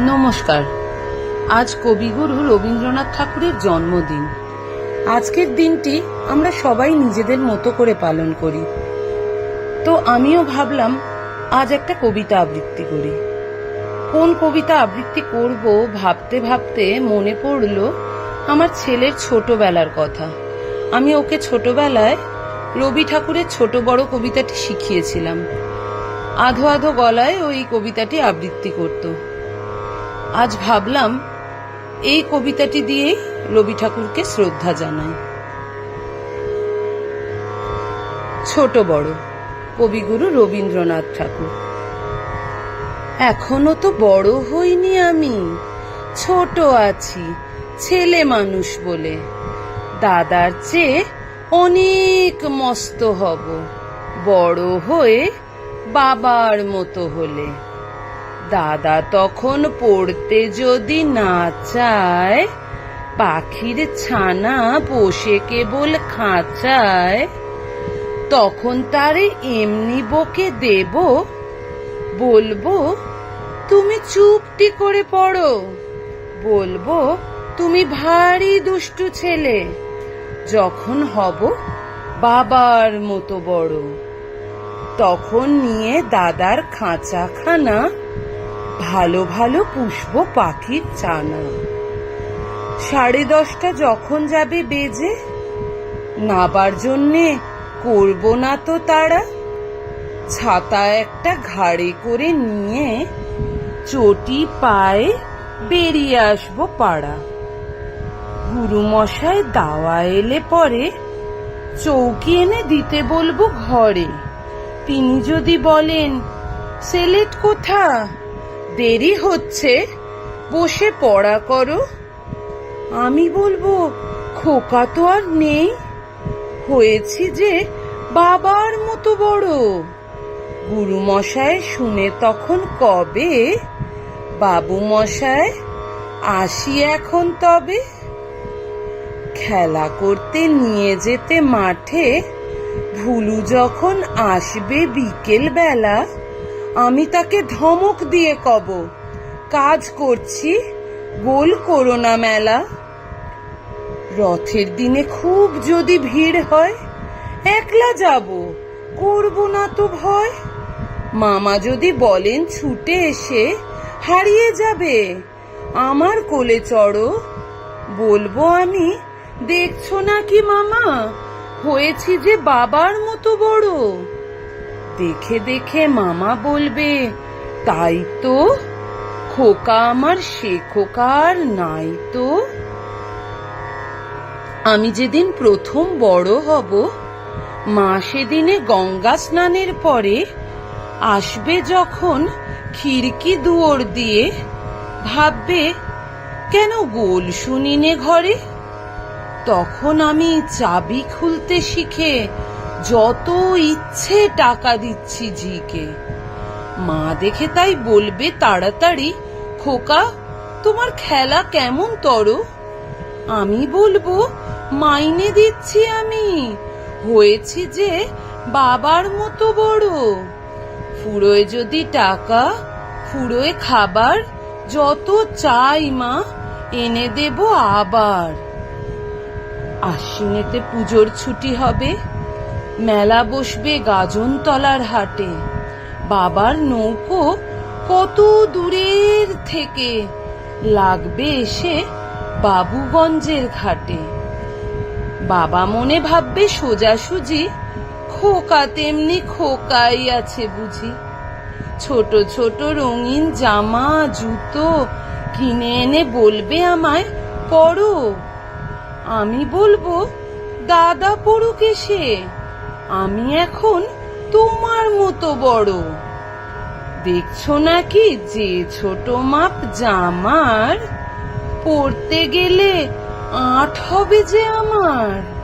নমস্কার। আজ কবিগুরু রবীন্দ্রনাথ ঠাকুরের জন্মদিন। আজকের দিনটি আমরা সবাই নিজেদের মতো করে পালন করি। তো আমিও ভাবলাম, আজ একটা কবিতা আবৃত্তি করি। কোন কবিতা আবৃত্তি করব ভাবতে ভাবতে মনে পড়ল আমার ছেলের ছোটবেলার কথা। আমি ওকে ছোটবেলায় রবি ঠাকুরের ছোট বড় কবিতাটি শিখিয়েছিলাম। আধো আধো গলায় ওই কবিতাটি আবৃত্তি করত। আজ ভাবলাম, এই কবিতাটি দিয়েই রবি ঠাকুরকে শ্রদ্ধা জানাই। ছোট বড়, কবিগুরু রবীন্দ্রনাথ ঠাকুর। এখনও তো বড় হইনি আমি, ছোট আছি, ছেলে মানুষ বলে। দাদার চেয়ে অনেক মস্ত হব, বড় হয়ে বাবার মতো হলে। দাদা তখন পড়তে যদি না চায়, পাখির ছানা পোষে কেবল খাঁচায়, তখন তারে এমনি বকে দেব, বলব, তুমি চুপটি করে পড়ো। বলব, তুমি ভারী দুষ্টু ছেলে, যখন হব বাবার মতো বড়। তখন নিয়ে দাদার খাঁচাখানা ভালো ভালো পুষবো পাখির চানা। সাড়ে দশটা যখন যাবে বেজে, নাবার জন্যে করব না তো তারা। ছাতা একটা ঘাড়ে করে নিয়ে চটি পায়ে বেরিয়ে আসব পাড়া। গুরু মশাই দাওয়া এলে পরে চৌকি এনে দিতে বলব ঘরে। তিনি যদি বলেন, সেলেট কোথা? দেরি হচ্ছে, বসে পড়া করো। আমি বলব, খোকা তো আর নেই। হয়েছি যে বাবার মতো বড়। গুরু মশাই শুনে তখন কবে? বাবু মশাই আসি এখন তবে? খেলা করতে নিয়ে যেতে মাঠে, ভুলু যখন আসবে বিকেল বেলা আমি তাকে ধমক দিয়ে কব। কাজ করছি, গোল করো না মেলা। রথের দিনে খুব যদি ভিড় হয়, একলা যাব, করব না তো ভয়। মামা যদি বলেন ছুটে এসে হারিয়ে যাবে, আমার কোলে চড়ো। বলব আমি, দেখছ না কি মামা? হয়েছি যে বাবার মতো বড়। দেখে দেখে মামা বলবে, তাই তো, খোকা আমার, সে খোকার নাই তো। আমি যেদিন প্রথম বড় হব, মা সেদিনে গঙ্গা স্নানের পরে আসবে যখন খিড়কি দুয়ার দিয়ে, ভাববে, কেন গোল শুনিনে ঘরে? তখন আমি চাবি খুলতে শিখে যত ইচ্ছে টাকা দিচ্ছি জিকে মা দেখে তাই বলবে তাড়াতাড়ি, খোকা, তোমার খেলা কেমন তর? আমি বলব, মাইনে দিচ্ছি আমি। হয়েছি যে বাবার মতো বড়। ফুরোয় যদি টাকা, ফুরোয় খাবার, যত চাই মা, এনে দেব আবার। আশ্বিনেতে পুজোর ছুটি হবে। মেলা বসবে গাজনতলার হাটে। বাবার নৌকো কত দূরের থেকে লাগবে এসে বাবুগঞ্জের ঘাটে। বাবা মনে ভাববে সোজাসুজি খোকা তেমনি খোকাই আছে বুঝি। ছোট ছোট রঙিন জামা, জুতো কিনে এনে বলবে আমায়, পড়ো। আমি বলব, দাদা পড়ুক এসে। আমি এখন তোমার মতো বড়। দেখছ নাকি যে ছোট মাপ জামার? পড়তে গেলে আট হবে যে আমার।